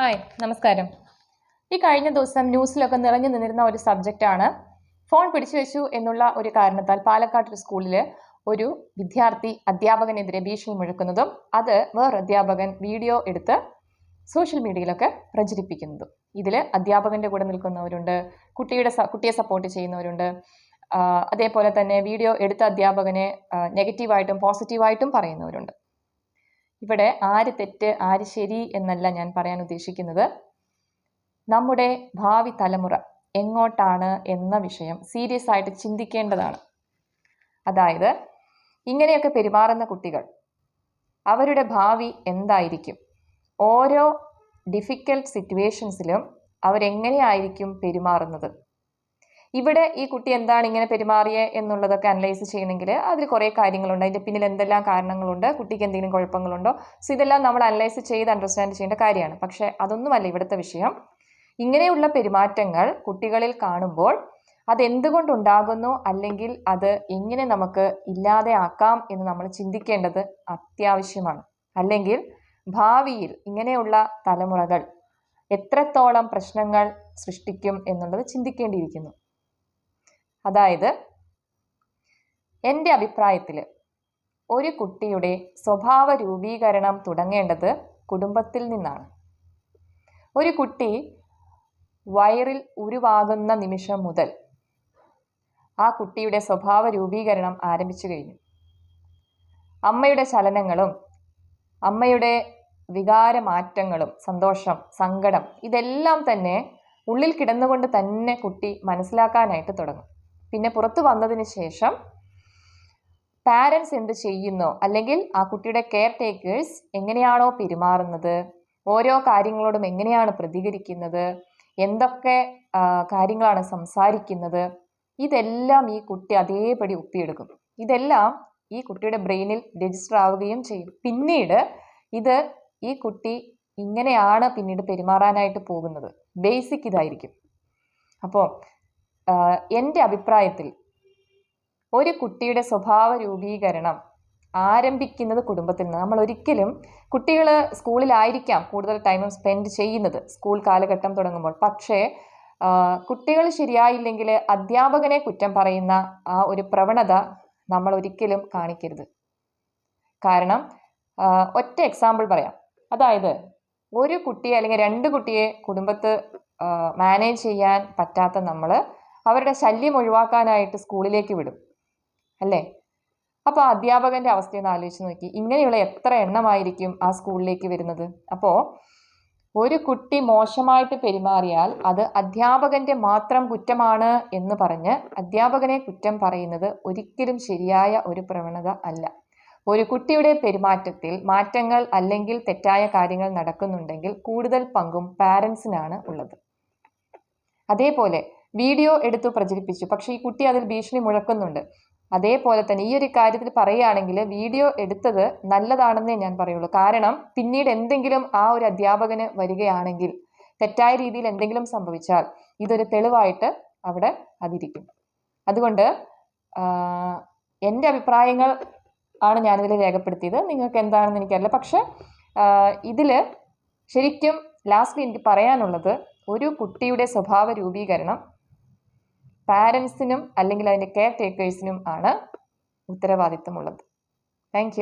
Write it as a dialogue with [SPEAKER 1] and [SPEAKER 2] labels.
[SPEAKER 1] Hi നമസ്കാരം. ഈ കഴിഞ്ഞ ദിവസം ന്യൂസിലൊക്കെ നിറഞ്ഞു നിന്നിരുന്ന ഒരു സബ്ജക്റ്റാണ് ഫോൺ പിടിച്ചു വെച്ചു എന്നുള്ള ഒരു കാരണത്താൽ പാലക്കാട് ഒരു സ്കൂളിൽ ഒരു വിദ്യാർത്ഥി അധ്യാപകനെതിരെ ഭീഷണി മുഴക്കുന്നതും അത് വേറെ അധ്യാപകൻ വീഡിയോ എടുത്ത് സോഷ്യൽ മീഡിയയിലൊക്കെ പ്രചരിപ്പിക്കുന്നതും. ഇതിൽ അധ്യാപകന്റെ കൂടെ നിൽക്കുന്നവരുണ്ട് കുട്ടിയുടെ കുട്ടിയെ സപ്പോർട്ട് ചെയ്യുന്നവരുണ്ട്. അതേപോലെ തന്നെ വീഡിയോ എടുത്ത അധ്യാപകനെ നെഗറ്റീവായിട്ടും പോസിറ്റീവായിട്ടും പറയുന്നവരുണ്ട്. ഇവിടെ ആര് തെറ്റ് ആര് ശരി എന്നല്ല ഞാൻ പറയാൻ ഉദ്ദേശിക്കുന്നത്. നമ്മുടെ ഭാവി തലമുറ എങ്ങോട്ടാണ് എന്ന വിഷയം സീരിയസ് ആയിട്ട് ചിന്തിക്കേണ്ടതാണ്. അതായത് ഇങ്ങനെയൊക്കെ പെരുമാറുന്ന കുട്ടികൾ അവരുടെ ഭാവി എന്തായിരിക്കും? ഓരോ ഡിഫിക്കൽട്ട് സിറ്റുവേഷൻസിലും അവരെങ്ങനെയായിരിക്കും പെരുമാറുന്നത്? ഇവിടെ ഈ കുട്ടി എന്താണ് ഇങ്ങനെ പെരുമാറിയത് എന്നുള്ളതൊക്കെ അനലൈസ് ചെയ്യണമെങ്കിൽ അതിൽ കുറേ കാര്യങ്ങളുണ്ട്. അതിന്റെ പിന്നിൽ എന്തെല്ലാം കാരണങ്ങളുണ്ട്? കുട്ടിക്ക് എന്തെങ്കിലും കുഴപ്പങ്ങളുണ്ടോ? സോ ഇതെല്ലാം നമ്മൾ അനലൈസ് ചെയ്ത് അണ്ടർസ്റ്റാൻഡ് ചെയ്യേണ്ട കാര്യമാണ്. പക്ഷേ അതൊന്നുമല്ല ഇവിടുത്തെ വിഷയം. ഇങ്ങനെയുള്ള പെരുമാറ്റങ്ങൾ കുട്ടികളിൽ കാണുമ്പോൾ അതെന്തുകൊണ്ടുണ്ടാകുന്നു അല്ലെങ്കിൽ അത് എങ്ങനെ നമുക്ക് ഇല്ലാതെ ആക്കാം എന്ന് നമ്മൾ ചിന്തിക്കേണ്ടത് അത്യാവശ്യമാണ്. അല്ലെങ്കിൽ ഭാവിയിൽ ഇങ്ങനെയുള്ള തലമുറകൾ എത്രത്തോളം പ്രശ്നങ്ങൾ സൃഷ്ടിക്കും എന്നുള്ളത് ചിന്തിക്കേണ്ടിയിരിക്കുന്നു. അതായത് എന്റെ അഭിപ്രായത്തിൽ ഒരു കുട്ടിയുടെ സ്വഭാവ രൂപീകരണം തുടങ്ങേണ്ടത് കുടുംബത്തിൽ നിന്നാണ്. ഒരു കുട്ടി വയറിൽ ഉരുവാകുന്ന നിമിഷം മുതൽ ആ കുട്ടിയുടെ സ്വഭാവ രൂപീകരണം ആരംഭിച്ചു കഴിഞ്ഞു. അമ്മയുടെ ചലനങ്ങളും അമ്മയുടെ വികാരമാറ്റങ്ങളും സന്തോഷം സങ്കടം ഇതെല്ലാം തന്നെ ഉള്ളിൽ കിടന്നുകൊണ്ട് തന്നെ കുട്ടി മനസ്സിലാക്കാനായിട്ട് തുടങ്ങും. പിന്നെ പുറത്തു വന്നതിന് ശേഷം പാരൻസ് എന്ത് ചെയ്യുന്നു? അല്ലെങ്കിൽ ആ കുട്ടിയുടെ കെയർ ടേക്കേഴ്സ് എങ്ങനെയാണോ പെരുമാറുന്നത്? ഓരോ കാര്യങ്ങളോടും എങ്ങനെയാണ് പ്രതികരിക്കുന്നത്? എന്തൊക്കെ കാര്യങ്ങളാണ് സംസാരിക്കുന്നത്? ഇതെല്ലാം ഈ കുട്ടി അതേപടി ഒപ്പിയെടുക്കും. ഇതെല്ലാം ഈ കുട്ടിയുടെ ബ്രെയിനിൽ രജിസ്റ്റർ ആവുകയും ചെയ്യും. പിന്നീട് ഇത് ഈ കുട്ടി ഇങ്ങനെയാണ് പിന്നീട് പെരുമാറാനായിട്ട് പോകുന്നത്. ബേസിക് ഇതായിരിക്കും. അപ്പോൾ എന്റെ അഭിപ്രായത്തിൽ ഒരു കുട്ടിയുടെ സ്വഭാവ രൂപീകരണം ആരംഭിക്കുന്നത് കുടുംബത്തിൽ നിന്ന്. നമ്മൾ ഒരിക്കലും കുട്ടികൾ സ്കൂളിലായിരിക്കാം കൂടുതൽ ടൈമും സ്പെൻഡ് ചെയ്യുന്നത് സ്കൂൾ കാലഘട്ടം തുടങ്ങുമ്പോൾ. പക്ഷേ കുട്ടികൾ ശരിയായില്ലെങ്കിൽ അധ്യാപകനെ കുറ്റം പറയുന്ന ആ ഒരു പ്രവണത നമ്മൾ ഒരിക്കലും കാണിക്കരുത്. കാരണം ഒറ്റ എക്സാമ്പിൾ പറയാം. അതായത് ഒരു കുട്ടിയെ അല്ലെങ്കിൽ രണ്ട് കുട്ടിയെ കുടുംബത്ത് മാനേജ് ചെയ്യാൻ പറ്റാത്ത നമ്മൾ അവരുടെ ശല്യം ഒഴിവാക്കാനായിട്ട് സ്കൂളിലേക്ക് വിടും. അല്ലേ? അപ്പോൾ അധ്യാപകന്റെ അവസ്ഥയൊന്ന് ആലോചിച്ച് നോക്കി. ഇങ്ങനെയുള്ള എത്ര എണ്ണമായിരിക്കും ആ സ്കൂളിലേക്ക് വരുന്നത്? അപ്പോൾ ഒരു കുട്ടി മോശമായിട്ട് പെരുമാറിയാൽ അത് അധ്യാപകന്റെ മാത്രം കുറ്റമാണ് എന്ന് പറഞ്ഞ് അധ്യാപകനെ കുറ്റം പറയുന്നത് ഒരിക്കലും ശരിയായ ഒരു പ്രവണത അല്ല. ഒരു കുട്ടിയുടെ പെരുമാറ്റത്തിൽ മാറ്റങ്ങൾ അല്ലെങ്കിൽ തെറ്റായ കാര്യങ്ങൾ നടക്കുന്നുണ്ടെങ്കിൽ കൂടുതൽ പങ്കും പാരൻസിനാണ് ഉള്ളത്. അതേപോലെ വീഡിയോ എടുത്തു പ്രചരിപ്പിച്ചു. പക്ഷേ ഈ കുട്ടി അതിൽ ഭീഷണി മുഴക്കുന്നുണ്ട്. അതേപോലെ തന്നെ ഈ ഒരു കാര്യത്തിൽ പറയുകയാണെങ്കിൽ വീഡിയോ എടുത്തത് നല്ലതാണെന്നേ ഞാൻ പറയുള്ളൂ. കാരണം പിന്നീട് എന്തെങ്കിലും ആ ഒരു അധ്യാപകന് വരികയാണെങ്കിൽ തെറ്റായ രീതിയിൽ എന്തെങ്കിലും സംഭവിച്ചാൽ ഇതൊരു തെളിവായിട്ട് അവിടെ അതിരിക്കും. അതുകൊണ്ട് എന്റെ അഭിപ്രായങ്ങൾ ആണ് ഞാനിതിൽ രേഖപ്പെടുത്തിയത്. നിങ്ങൾക്ക് എന്താണെന്ന് എനിക്കറിയില്ല. പക്ഷെ ഇതിൽ ശരിക്കും ലാസ്റ്റ് എനിക്ക് പറയാനുള്ളത് ഒരു കുട്ടിയുടെ സ്വഭാവ രൂപീകരണം പാരൻസിനും അല്ലെങ്കിൽ അതിന്റെ കെയർ ടേക്കേഴ്സിനും ആണ് ഉത്തരവാദിത്തമുള്ളത് താങ്ക്